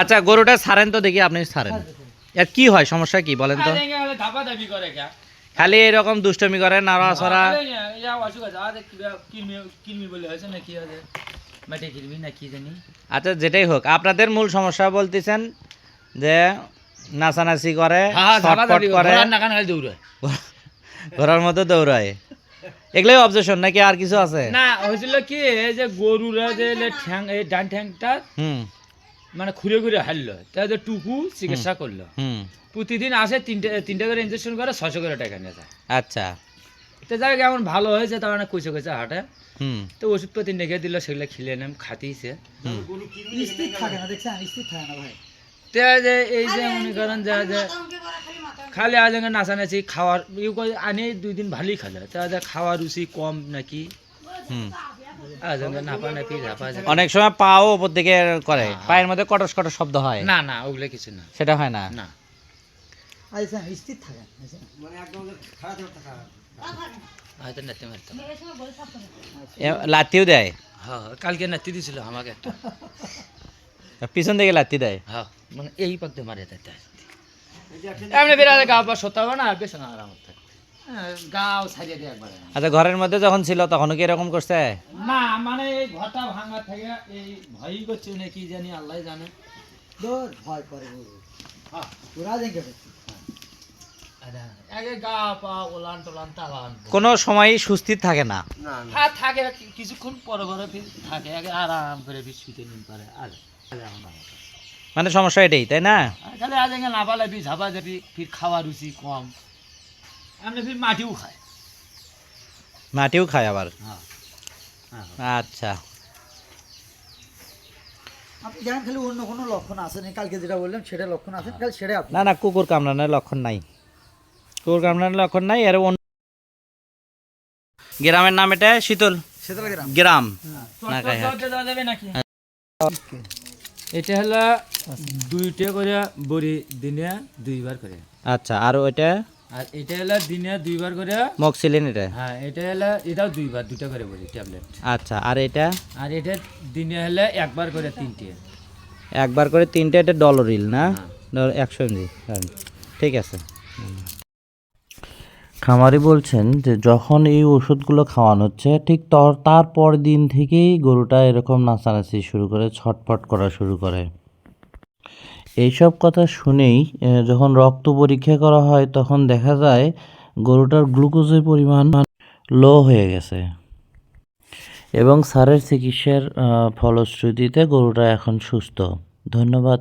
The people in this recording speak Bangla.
আচ্ছা গরুটা ছাড়েন তো দেখি আপনি ছাড়েন। এর কি হয় সমস্যা কি বলেন তো? খালি এরকম দুষ্টমি করে নাড়াছড়া ইয়া অসুখ আছে। আরে কিবা কিরমি কিরমি বলে হয়েছে না কি আছে মাটি কিরমি না কি জানি। আচ্ছা যেটাই হোক আপনাদের মূল সমস্যা বলতেছেন যে নাচানাচি করে হ্যাঁ করে। করে। নাকান খালি দৌড়ায়। ঘোড়ার মতো দৌড়ায়। এগুলোই অবজেকশন নাকি আর কিছু আছে? না হয়েছিল কি এই যে গরুরা যে ঠ্যাং এই ডান ঠ্যাংটা হুম। মানে ঘুরে ঘুরে হারলো। তাই টুকু চিকিৎসা করল। প্রতিদিন আসে তিনটে তিনটে করে ইঞ্জেকশন করে ছশো করে টাকা নিয়ে যায়। আচ্ছা। তো যাই হোক এমন ভালো হয়েছে তার মানে কইছে কইছে হাটে। হুম। তো ওষুধ পাতি রেখে দিল সেগুলো খেলে নেম খাতিছে হুম। স্থির থাকে না দেখছেন স্থির থাকে না ভাই। তো এই যে এই যে মনে করেন যে যে খালি আজ নাচানাচি খাওয়ার ইউ করে আনে দুই দিন ভালোই খালে। তা যে খাওয়ার রুচি কম নাকি? হুম। অনেক সময় পাও উপর দিকে করে। পায়ের মধ্যে কটস কটস শব্দ হয়। না না ওগুলো কিছু না। সেটা হয় না? না। আচ্ছা স্থির থাকে না বুঝছেন? হয়তো নাতি মারতাম এ, লাত্তিও দেয়? হ্যাঁ কালকে নাতি দিছিল আমাকে একটা। পিছন দিকে লাত্তি দেয়? হ্যাঁ মানে এই পাকতে মারে তাতে এমনি বিরাট গা বা সত্য হবে না বেশ না আরাম থাকে গাও ছাড়িয়ে দিয়ে একবারে। আচ্ছা ঘরের মধ্যে যখন ছিল তখনও কি এরকম করছে? না মানে এই ঘরটা ভাঙা থেকে এই ভয়ই করছে না কি জানি আল্লাহ জানে। ভয় করে হ্যাঁ ওরা দেখে কোনো সময়ই সুস্থির থাকে না। হ্যাঁ থাকে কিছুক্ষণ পরে পরে ফির থাকে আগে আরাম করে শুতে নিন পারে আর। মানে সমস্যা এটাই তাই না? আর খালি আজ না পালে ঝাপা ঝাপি ফির খাওয়া রুচি কম। এমনি ফির মাটিও খায়। মাটিও খায় আবার? হ্যাঁ হ্যাঁ আচ্ছা। আপনি দেখেন খালি অন্য কোনো লক্ষণ আছে না? কালকে যেটা বললাম সেটা লক্ষণ আছে খালি সেটা না না কুকুর কামড়ানোর লক্ষণ নাই। কুকুর কামড়ানোর লক্ষণ নাই আর অন্য গ্রামের নাম এটা শীতল গ্রাম। এটা হলো দুইটা করে বড়ি দিনে দুইবার করে। আচ্ছা আর ওইটা? আর এটা হলো দিনে দুইবার করে মক্সিলিন এটা? হ্যাঁ এটা হলো এটাও দুইবার দুটা করে বড়ি ট্যাবলেট। আচ্ছা আর এটা? আর এটা দিনে হলে একবার করে তিনটে। একবার করে তিনটে এটা ডলরিল না? হ্যাঁ। ডল- একশো এমজি ঠিক আছে। খামারি বলছেন যে যখন এই ওষুধগুলো খাওয়ানো হচ্ছে ঠিক তর তারপর দিন থেকেই গরুটা এরকম নাচানাচি শুরু করে ছটফট করা শুরু করে। এইসব কথা শুনেই যখন রক্ত পরীক্ষা করা হয়, তখন দেখা যায় গরুটার গ্লুকোজের পরিমাণ লো হয়ে গেছে। এবং স্যারের চিকিৎসার ফলশ্রুতিতে গরুটা এখন সুস্থ। ধন্যবাদ।